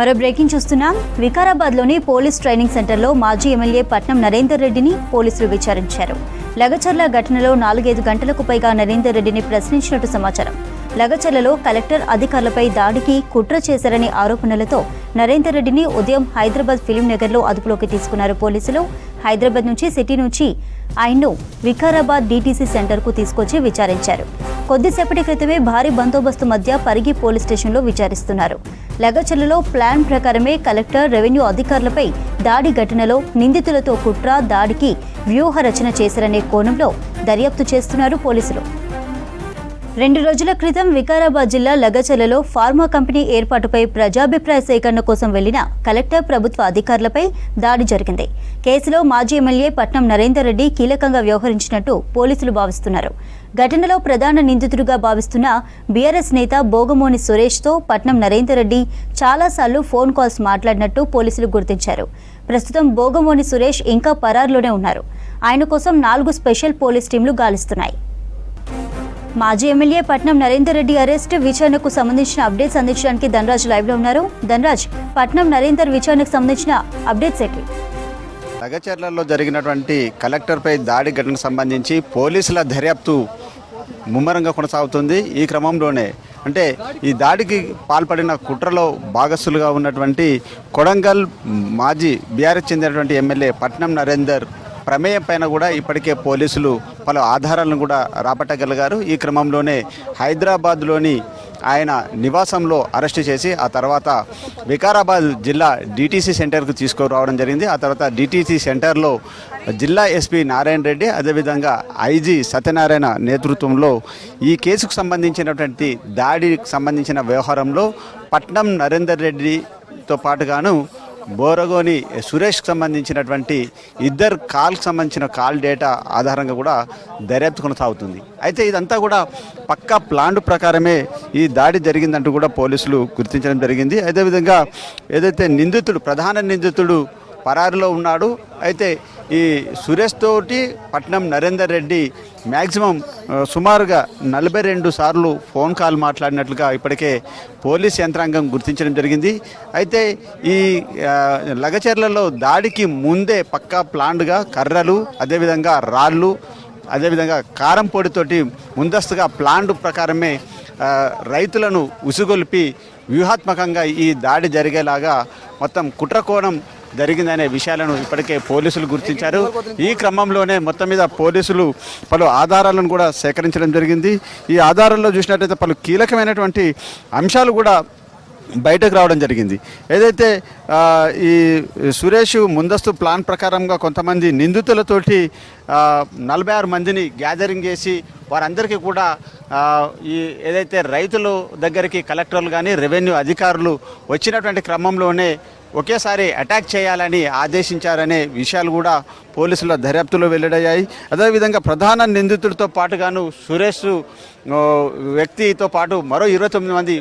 మరో బ్రేకింగ్ చూస్తున్నాం. వికారాబాద్లోని police training సెంటర్లో మాజీ ఎమ్మెల్యే పట్నం నరేందర్ రెడ్డిని పోలీసులు విచారించారు. లగచర్ల ఘటనలో నాలుగైదు గంటలకు పైగా నరేందర్ రెడ్డిని ప్రశ్నించినట్టు సమాచారం. లగచర్లలో కలెక్టర్ అధికారులపై దాడికి కుట్ర చేశారనే ఆరోపణలతో నరేందర్ రెడ్డిని ఉదయం హైదరాబాద్ ఫిలిం నగర్లో అదుపులోకి తీసుకున్నారు పోలీసులు. హైదరాబాద్ నుంచి సిటీ నుంచి ఆయన్ను వికారాబాద్ డీటీసీ సెంటర్కు తీసుకొచ్చి విచారించారు. కొద్దిసేపటి క్రితమే భారీ బందోబస్తు మధ్య పరిగి పోలీస్ స్టేషన్లో విచారిస్తున్నారు. లగచర్లలో ప్లాన్ ప్రకారమే కలెక్టర్ రెవెన్యూ అధికారులపై దాడి ఘటనలో నిందితులతో కుట్ర దాడికి వ్యూహ రచన చేశారనే కోణంలో దర్యాప్తు చేస్తున్నారు పోలీసులు. రెండు రోజుల క్రితం వికారాబాద్ జిల్లా లగచలలో ఫార్మా కంపెనీ ఏర్పాటుపై ప్రజాభిప్రాయ సేకరణ కోసం వెళ్ళిన కలెక్టర్ ప్రభుత్వ అధికారులపై దాడి జరిగింది. కేసులో మాజీ ఎమ్మెల్యే పట్నం నరేందర్ రెడ్డి కీలకంగా వ్యవహరించినట్టు పోలీసులు భావిస్తున్నారు. ఘటనలో ప్రధాన నిందితుడిగా భావిస్తున్న బీఆర్ఎస్ నేత బోగమోని సురేష్తో పట్నం నరేందర్ రెడ్డి చాలాసార్లు ఫోన్ కాల్స్ మాట్లాడినట్టు పోలీసులు గుర్తించారు. ప్రస్తుతం బోగమోని సురేష్ ఇంకా పరారులోనే ఉన్నారు. ఆయన కోసం నాలుగు స్పెషల్ పోలీస్ టీంలు గాలిస్తున్నాయి. మాజీ ఎమ్మెల్యే పట్నం నరేందర్ రెడ్డి అరెస్ట్ విచారణకు సంబంధించిన అప్డేట్స్ అందించడానికి ధనరాజ్ లైవ్లో ఉన్నారు. ధనరాజ్ పట్నం నరేందర్ విచారణకు సంబంధించిన అప్డేట్స్ ఏంటి? నగచర్లలో జరిగినటువంటి కలెక్టర్పై దాడి ఘటనకు సంబంధించి పోలీసుల దర్యాప్తు ముమ్మరంగా కొనసాగుతుంది ఈ క్రమంలోనే. అంటే ఈ దాడికి పాల్పడిన కుట్రలో భాగస్సులుగా ఉన్నటువంటి కొడంగల్ మాజీ బీఆర్ఎస్ చెందినటువంటి ఎమ్మెల్యే పట్నం నరేందర్ ప్రమేయం పైన కూడా ఇప్పటికే పోలీసులు పలు ఆధారాలను కూడా రాబట్టగలిగారు. ఈ క్రమంలోనే హైదరాబాద్లోని ఆయన నివాసంలో అరెస్ట్ చేసి ఆ తర్వాత వికారాబాద్ జిల్లా డిటీసీ సెంటర్కు తీసుకురావడం జరిగింది. ఆ తర్వాత డిటీసీ సెంటర్లో జిల్లా ఎస్పీ నారాయణ రెడ్డి అదేవిధంగా ఐజీ సత్యనారాయణ నేతృత్వంలో ఈ కేసుకు సంబంధించినటువంటి దాడికి సంబంధించిన వ్యవహారంలో పట్నం నరేందర్ రెడ్డితో పాటుగాను బోరగోని సురేష్కి సంబంధించినటువంటి ఇద్దరు కాల్కి సంబంధించిన కాల్ డేటా ఆధారంగా కూడా దర్యాప్తు కొనసాగుతుంది. అయితే ఇదంతా కూడా పక్కా ప్లాండ్ ప్రకారమే ఈ దాడి జరిగిందంటూ కూడా పోలీసులు గుర్తించడం జరిగింది. అదేవిధంగా ఏదైతే నిందితుడు ప్రధాన నిందితుడు పరారిలో ఉన్నాడు అయితే ఈ సురేష్ తోటి పట్నం నరేందర్ రెడ్డి మ్యాక్సిమం సుమారుగా నలభై రెండు సార్లు ఫోన్ కాల్ మాట్లాడినట్లుగా ఇప్పటికే పోలీస్ యంత్రాంగం గుర్తించడం జరిగింది. అయితే ఈ లగచెర్లలో లగచర్లలో దాడికి ముందే పక్కా ప్లాండ్గా కర్రలు అదేవిధంగా రాళ్ళు అదేవిధంగా కారం పొడితోటి ముందస్తుగా ప్లాండ్ ప్రకారమే రైతులను ఉసుగొల్పి వ్యూహాత్మకంగా ఈ దాడి జరిగేలాగా మొత్తం కుట్రకోణం జరిగిందనే విషయాలను ఇప్పటికే పోలీసులు గుర్తించారు. ఈ క్రమంలోనే మొత్తం మీద పోలీసులు పలు ఆధారాలను కూడా సేకరించడం జరిగింది. ఈ ఆధారాల్లో చూసినట్టయితే పలు కీలకమైనటువంటి అంశాలు కూడా బయటకు రావడం జరిగింది. ఏదైతే ఈ సురేష్ ముందస్తు ప్లాన్ ప్రకారంగా కొంతమంది నిందితులతోటి నలభై ఆరు మందిని గ్యాదరింగ్ చేసి వారందరికీ కూడా ఈ ఏదైతే రైతుల దగ్గరికి కలెక్టర్లు కానీ రెవెన్యూ అధికారులు వచ్చినటువంటి క్రమంలోనే ఒకేసారి అటాక్ చేయాలని ఆదేశించారనే విషయాలు కూడా పోలీసుల దర్యాప్తులో వెల్లడయ్యాయి. అదేవిధంగా ప్రధాన నిందితుడితో పాటుగాను సురేష్ వ్యక్తితో పాటు మరో ఇరవై తొమ్మిది మంది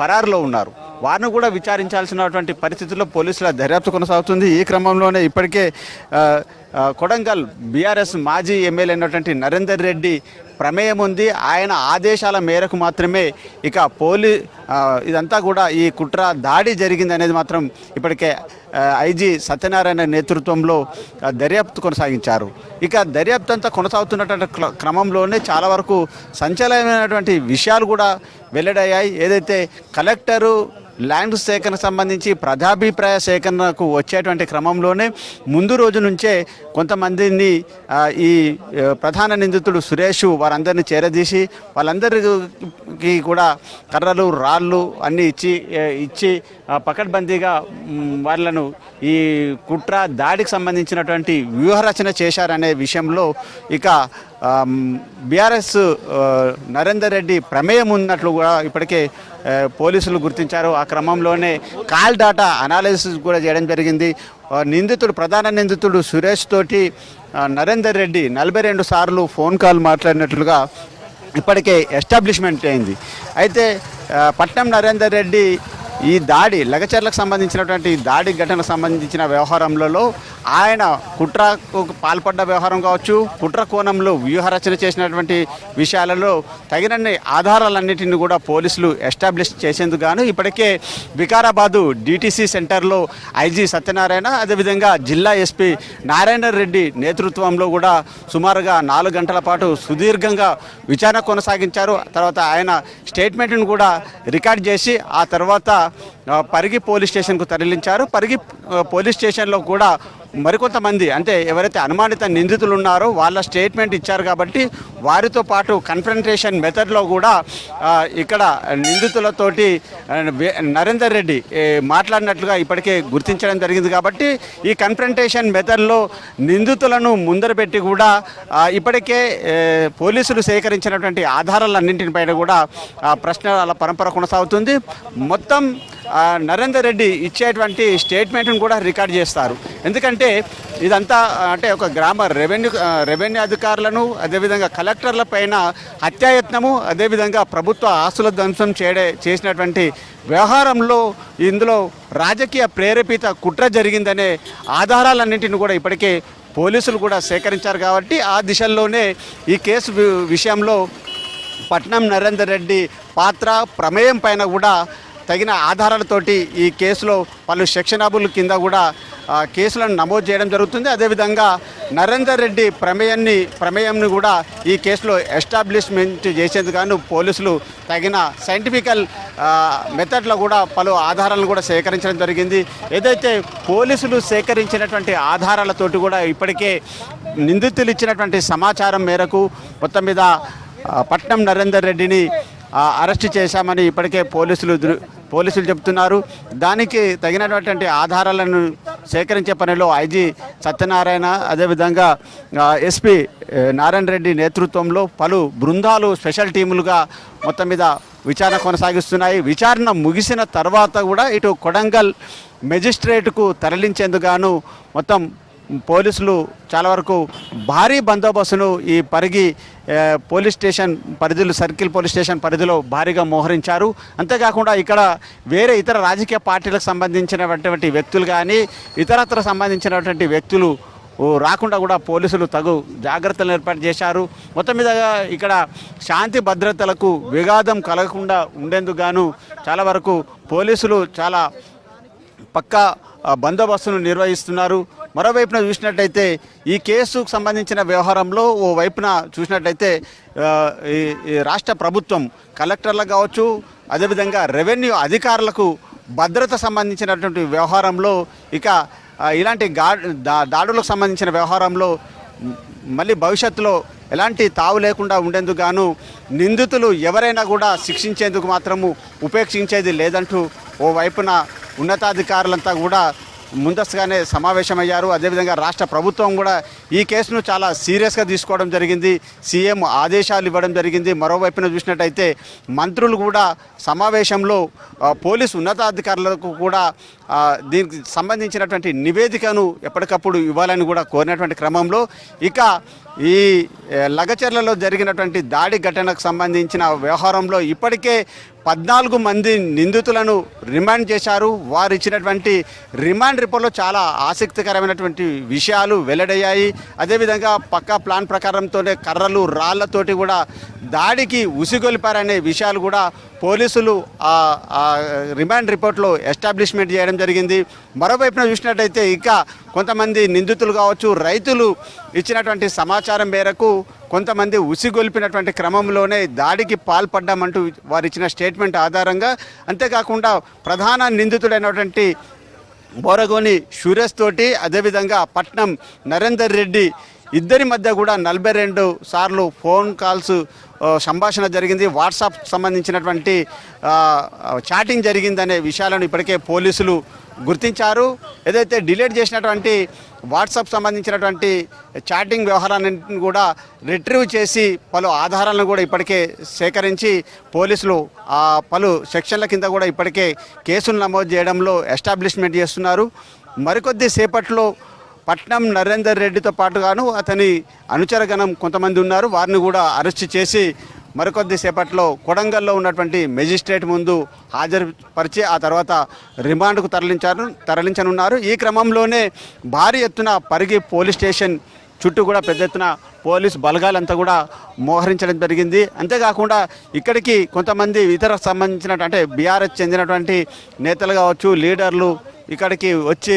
పరారులో ఉన్నారు. వారిని కూడా విచారించాల్సినటువంటి పరిస్థితుల్లో పోలీసుల దర్యాప్తు కొనసాగుతుంది. ఈ క్రమంలోనే ఇప్పటికే కొడంగల్ బీఆర్ఎస్ మాజీ ఎమ్మెల్యే అయినటువంటి నరేందర్ రెడ్డి ప్రమేయం ఉంది. ఆయన ఆదేశాల మేరకు మాత్రమే ఇక పోలీ ఇదంతా కూడా ఈ కుట్ర దాడి జరిగింది అనేది మాత్రం ఇప్పటికే ఐజీ సత్యనారాయణ నేతృత్వంలో దర్యాప్తు కొనసాగించారు. ఇక దర్యాప్తు అంతా కొనసాగుతున్నటువంటి క్రమంలోనే చాలా వరకు సంచలనమైనటువంటి విషయాలు కూడా వెల్లడయ్యాయి. ఏదైతే కలెక్టరు ల్యాండ్ సేకరణ సంబంధించి ప్రజాభిప్రాయ సేకరణకు వచ్చేటువంటి క్రమంలోనే ముందు రోజు నుంచే కొంతమందిని ఈ ప్రధాన నిందితుడు సురేష్ వారందరినీ చేరదీసి వాళ్ళందరికీ కూడా కర్రలు రాళ్ళు అన్నీ ఇచ్చి ఇచ్చి పకడ్బందీగా వాళ్ళను ఈ కుట్ర దాడికి సంబంధించినటువంటి వ్యూహరచన చేశారనే విషయంలో ఇక బీఆర్ఎస్ నరేందర్ రెడ్డి ప్రమేయం ఉన్నట్లు కూడా ఇప్పటికే పోలీసులు గుర్తించారు. ఆ క్రమంలోనే కాల్ డాటా అనాలిసిస్ కూడా చేయడం జరిగింది. నిందితుడు ప్రధాన నిందితుడు సురేష్ తోటి నరేందర్ రెడ్డి నలభై రెండు సార్లు ఫోన్ కాల్ మాట్లాడినట్లుగా ఇప్పటికే ఎస్టాబ్లిష్మెంట్ అయింది. అయితే పట్నం నరేందర్ రెడ్డి ఈ దాడి లగచర్లకు సంబంధించినటువంటి దాడి ఘటనకు సంబంధించిన వ్యవహారంలో ఆయన కుట్రకు పాల్పడ్డ వ్యవహారం కావచ్చు కుట్ర కోణంలో వ్యూహరచన చేసినటువంటి విషయాలలో తగినన్ని ఆధారాలన్నింటినీ కూడా పోలీసులు ఎస్టాబ్లిష్ చేసేందుకు గాను ఇప్పటికే వికారాబాదు డిటిసి సెంటర్లో ఐజీ సత్యనారాయణ అదేవిధంగా జిల్లా ఎస్పీ నారాయణ రెడ్డి నేతృత్వంలో కూడా సుమారుగా నాలుగు గంటల పాటు సుదీర్ఘంగా విచారణ కొనసాగించారు. తర్వాత ఆయన స్టేట్మెంట్ను కూడా రికార్డ్ చేసి ఆ తర్వాత పరిగి పోలీస్ స్టేషన్కు తరలించారు. పరిగి పోలీస్ స్టేషన్లో కూడా మరికొంతమంది అంటే ఎవరైతే అనుమానిత నిందితులు ఉన్నారో వాళ్ళ స్టేట్మెంట్ ఇచ్చారు కాబట్టి వారితో పాటు కన్ఫ్రంటేషన్ మెథడ్లో కూడా ఇక్కడ నిందితులతోటి నరేందర్ రెడ్డి మాట్లాడినట్లుగా ఇప్పటికే గుర్తించడం జరిగింది కాబట్టి ఈ కన్ఫ్రంటేషన్ మెథడ్లో నిందితులను ముందర పెట్టి కూడా ఇప్పటికే పోలీసులు సేకరించినటువంటి ఆధారాలన్నింటిపైన కూడా ప్రశ్నల పరంపర కొనసాగుతుంది. మొత్తం నరేందర్ రెడ్డి ఇచ్చేటువంటి స్టేట్మెంట్ను కూడా రికార్డ్ చేస్తారు. ఎందుకంటే ఇదంతా అంటే ఒక గ్రామ రెవెన్యూ రెవెన్యూ అధికారులను అదేవిధంగా కలెక్టర్ల పైన హత్యాయత్నము అదేవిధంగా ప్రభుత్వ ఆస్తుల ధ్వంసం చేయడే చేసినటువంటి వ్యవహారంలో ఇందులో రాజకీయ ప్రేరేపిత కుట్ర జరిగిందనే ఆధారాలన్నింటిని కూడా ఇప్పటికే పోలీసులు కూడా సేకరించారు కాబట్టి ఆ దిశల్లోనే ఈ కేసు విషయంలో పట్నం నరేందర్ రెడ్డి పాత్ర ప్రమేయం పైన కూడా తగిన ఆధారాలతోటి ఈ కేసులో పలు సెక్షనబుల్ కింద కూడా కేసులను నమోదు చేయడం జరుగుతుంది. అదేవిధంగా నరేందర్ రెడ్డి ప్రమేయాన్ని ప్రమేయంని కూడా ఈ కేసులో ఎస్టాబ్లిష్మెంట్ చేసేందుకు పోలీసులు తగిన సైంటిఫికల్ మెథడ్లో కూడా పలు ఆధారాలను కూడా సేకరించడం జరిగింది. ఏదైతే పోలీసులు సేకరించినటువంటి ఆధారాలతోటి కూడా ఇప్పటికే నిందితులు ఇచ్చినటువంటి సమాచారం మేరకు మొత్తం మీద పట్నం నరేందర్ రెడ్డిని అరెస్ట్ చేశామని ఇప్పటికే పోలీసులు పోలీసులు చెబుతున్నారు దానికి తగినటువంటి ఆధారాలను సేకరించే పనిలో ఐజీ సత్యనారాయణ అదేవిధంగా ఎస్పీ నారాయణ రెడ్డి నేతృత్వంలో పలు బృందాలు స్పెషల్ టీములుగా మొత్తం మీద విచారణ కొనసాగిస్తున్నాయి. విచారణ ముగిసిన తర్వాత కూడా ఇటు కొడంగల్ మెజిస్ట్రేట్కు తరలించేందుకు గాను మొత్తం పోలీసులు చాలా వరకు భారీ బందోబస్తును ఈ పరిగి పోలీస్ స్టేషన్ పరిధిలో సర్కిల్ పోలీస్ స్టేషన్ పరిధిలో భారీగా మోహరించారు. అంతేకాకుండా ఇక్కడ వేరే ఇతర రాజకీయ పార్టీలకు సంబంధించినటువంటి వ్యక్తులు కానీ ఇతరత్ర సంబంధించినటువంటి వ్యక్తులు రాకుండా కూడా పోలీసులు తగు జాగ్రత్తలు ఏర్పాటు చేశారు. మొత్తం మీద ఇక్కడ శాంతి భద్రతలకు విఘాతం కలగకుండా ఉండేందుకు గాను చాలా వరకు పోలీసులు చాలా పక్కా బందోబస్తును నిర్వహిస్తున్నారు. మరోవైపున చూసినట్టయితే ఈ కేసుకు సంబంధించిన వ్యవహారంలో ఓ వైపున చూసినట్టయితే ఈ రాష్ట్ర ప్రభుత్వం కలెక్టర్లకు కావచ్చు అదేవిధంగా రెవెన్యూ అధికారులకు భద్రత సంబంధించినటువంటి వ్యవహారంలో ఇక ఇలాంటి గా దా- దాడులకు సంబంధించిన వ్యవహారంలో మళ్ళీ భవిష్యత్తులో ఎలాంటి తావు లేకుండా ఉండేందుకు గాను నిందితులు ఎవరైనా కూడా శిక్షించేందుకు మాత్రము ఉపేక్షించేది లేదంటూ ఓ వైపున ఉన్నతాధికారులంతా కూడా ముందస్తుగానే సమావేశమయ్యారు. అదేవిధంగా రాష్ట్ర ప్రభుత్వం కూడా ఈ కేసును చాలా సీరియస్గా తీసుకోవడం జరిగింది. సీఎం ఆదేశాలు ఇవ్వడం జరిగింది. మరోవైపున చూసినట్టయితే మంత్రులు కూడా సమావేశంలో పోలీసు ఉన్నతాధికారులకు కూడా దీనికి సంబంధించినటువంటి నివేదికను ఎప్పటికప్పుడు ఇవ్వాలని కూడా కోరినటువంటి క్రమంలో ఇక ఈ లగచర్లలో జరిగినటువంటి దాడి ఘటనకు సంబంధించిన వ్యవహారంలో ఇప్పటికే పద్నాలుగు మంది నిందితులను రిమాండ్ చేశారు. వారు ఇచ్చినటువంటి రిమాండ్ రిపోర్ట్లో చాలా ఆసక్తికరమైనటువంటి విషయాలు వెల్లడయ్యాయి. అదేవిధంగా పక్కా ప్లాన్ ప్రకారంతోనే కర్రలు రాళ్ళతోటి కూడా దాడికి ఉసిగొలిపారనే విషయాలు కూడా పోలీసులు రిమాండ్ రిపోర్ట్లో ఎస్టాబ్లిష్మెంట్ చేయడం జరిగింది. మరోవైపున చూసినట్టయితే ఇంకా కొంతమంది నిందితులు కావచ్చు రైతులు ఇచ్చినటువంటి సమాచారం మేరకు కొంతమంది ఉసిగొల్పినటువంటి క్రమంలోనే దాడికి పాల్పడ్డామంటూ వారు ఇచ్చిన స్టేట్మెంట్ ఆధారంగా అంతేకాకుండా ప్రధాన నిందితుడైనటువంటి బోరగోని సురేష్ తోటి అదేవిధంగా పట్నం నరేందర్ రెడ్డి ఇద్దరి మధ్య కూడా నలభై రెండు సార్లు ఫోన్ కాల్స్ సంభాషణ జరిగింది. వాట్సాప్ సంబంధించినటువంటి చాటింగ్ జరిగిందనే విషయాలను ఇప్పటికే పోలీసులు గుర్తించారు. ఏదైతే డిలీట్ చేసినటువంటి వాట్సాప్ సంబంధించినటువంటి చాటింగ్ వ్యవహారాన్ని కూడా రిట్రీవ్ చేసి పలు ఆధారాలను కూడా ఇప్పటికే సేకరించి పోలీసులు ఆ పలు సెక్షన్ల కింద కూడా ఇప్పటికే కేసులు నమోదు చేయడంలో ఎస్టాబ్లిష్మెంట్ చేస్తున్నారు. మరికొద్ది సేపట్లో పట్నం నరేందర్ రెడ్డితో పాటుగాను అతని అనుచరగణం కొంతమంది ఉన్నారు. వారిని కూడా అరెస్ట్ చేసి మరికొద్ది సేపట్లో కొడంగల్లో ఉన్నటువంటి మెజిస్ట్రేట్ ముందు హాజరుపరిచి ఆ తర్వాత రిమాండ్కు తరలించారు తరలించనున్నారు. ఈ క్రమంలోనే భారీ ఎత్తున పరిగి పోలీస్ స్టేషన్ చుట్టూ కూడా పెద్ద ఎత్తున పోలీస్ బలగాలంతా కూడా మోహరించడం జరిగింది. అంతేకాకుండా ఇక్కడికి కొంతమంది ఇతర సంబంధించిన అంటే బీఆర్ఎస్ చెందినటువంటి నేతలు కావచ్చు లీడర్లు ఇక్కడికి వచ్చి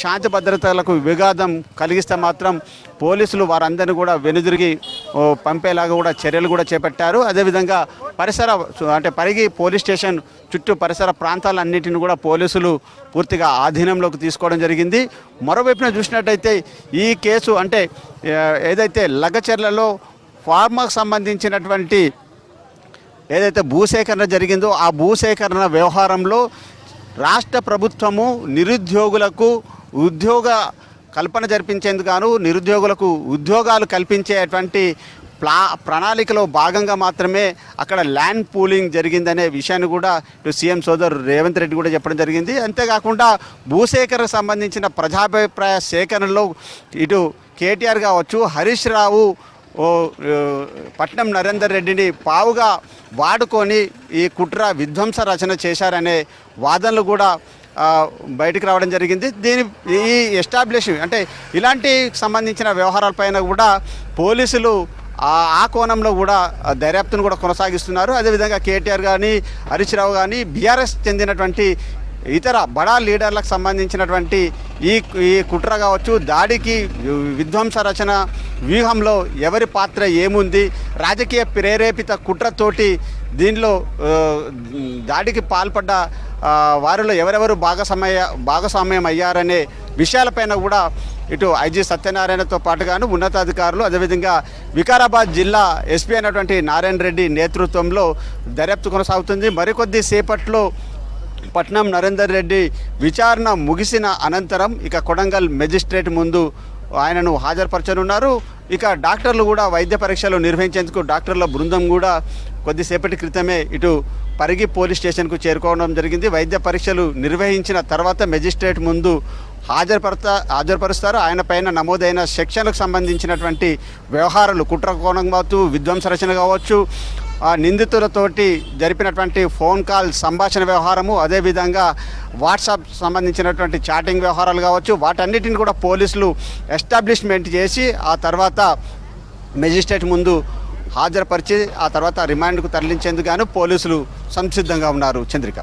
శాంతి భద్రతలకు విఘాతం కలిగిస్తే మాత్రం పోలీసులు వారందరినీ కూడా వెనుదిరిగి పంపేలాగా కూడా చర్యలు కూడా చేపట్టారు. అదేవిధంగా పరిసర అంటే పరిగి పోలీస్ స్టేషన్ చుట్టూ పరిసర ప్రాంతాలన్నింటిని కూడా పోలీసులు పూర్తిగా ఆధీనంలోకి తీసుకోవడం జరిగింది. మరోవైపున చూసినట్టయితే ఈ కేసు అంటే ఏదైతే లగచర్లలో ఫార్మాకు సంబంధించినటువంటి ఏదైతే భూసేకరణ జరిగిందో ఆ భూసేకరణ వ్యవహారంలో రాష్ట్ర ప్రభుత్వము నిరుద్యోగులకు ఉద్యోగ కల్పన జరిపించేందుకు నిరుద్యోగులకు ఉద్యోగాలు కల్పించేటువంటి ప్లా ప్రణాళికలో భాగంగా మాత్రమే అక్కడ ల్యాండ్ పూలింగ్ జరిగిందనే విషయాన్ని కూడా ఇటు సీఎం సోదరు రేవంత్ రెడ్డి కూడా చెప్పడం జరిగింది. అంతేకాకుండా భూసేకరణకు సంబంధించిన ప్రజాభిప్రాయ సేకరణలో ఇటు కేటీఆర్ కావచ్చు హరీష్ రావు ఓ పట్నం నరేందర్ రెడ్డిని పావుగా వాడుకొని ఈ కుట్ర విధ్వంస రచన చేశారనే వాదనలు కూడా బయటకు బయటికి రావడం జరిగింది. దీని ఈ ఎస్టాబ్లిష్ అంటే ఇలాంటి సంబంధించిన వ్యవహారాలపైన కూడా పోలీసులు ఆ ఆ కోణంలో కూడా దర్యాప్తును కూడా కొనసాగిస్తున్నారు. అదేవిధంగా కేటీఆర్ కానీ హరీష్ రావు కానీ బీఆర్ఎస్ చెందినటువంటి ఇతర బడా లీడర్లకు సంబంధించినటువంటి ఈ ఈ కుట్ర కావచ్చు దాడికి విధ్వంస రచన వ్యూహంలో ఎవరి పాత్ర ఏముంది రాజకీయ ప్రేరేపిత కుట్రతోటి దీనిలో దాడికి పాల్పడ్డ వారిలో ఎవరెవరు భాగస్వామ్య భాగస్వామ్యం అయ్యారనే విషయాలపైన కూడా ఇటు ఐజీ సత్యనారాయణతో పాటుగాను ఉన్నతాధికారులు అదేవిధంగా వికారాబాద్ జిల్లా ఎస్పీ అయినటువంటి నారాయణ రెడ్డి నేతృత్వంలో దర్యాప్తు కొనసాగుతుంది. మరికొద్ది సేపట్లో పట్నం నరేందర్ రెడ్డి విచారణ ముగిసిన అనంతరం ఇక కొడంగల్ మెజిస్ట్రేట్ ముందు ఆయనను హాజరుపరచనున్నారు. ఇక డాక్టర్లు కూడా వైద్య పరీక్షలు నిర్వహించేందుకు డాక్టర్ల బృందం కూడా కొద్దిసేపటి క్రితమే ఇటు పరిగి పోలీస్ స్టేషన్కు చేరుకోవడం జరిగింది. వైద్య పరీక్షలు నిర్వహించిన తర్వాత మెజిస్ట్రేట్ ముందు హాజరుపరత హాజరుపరుస్తారు. ఆయన పైన నమోదైన సెక్షన్లకు సంబంధించినటువంటి వ్యవహారాలు కుట్ర కోణం కావచ్చు విధ్వంస రచన కావచ్చు ఆ నిందితులతోటి జరిపినటువంటి ఫోన్ కాల్ సంభాషణ వ్యవహారము అదేవిధంగా వాట్సాప్ సంబంధించినటువంటి చాటింగ్ వ్యవహారాలు కావచ్చు వాటన్నిటిని కూడా పోలీసులు ఎస్టాబ్లిష్మెంట్ చేసి ఆ తర్వాత మెజిస్ట్రేట్ ముందు హాజరుపరిచి ఆ తర్వాత రిమాండ్కు తరలించేందుకు గాను పోలీసులు సంసిద్ధంగా ఉన్నారు. చంద్రిక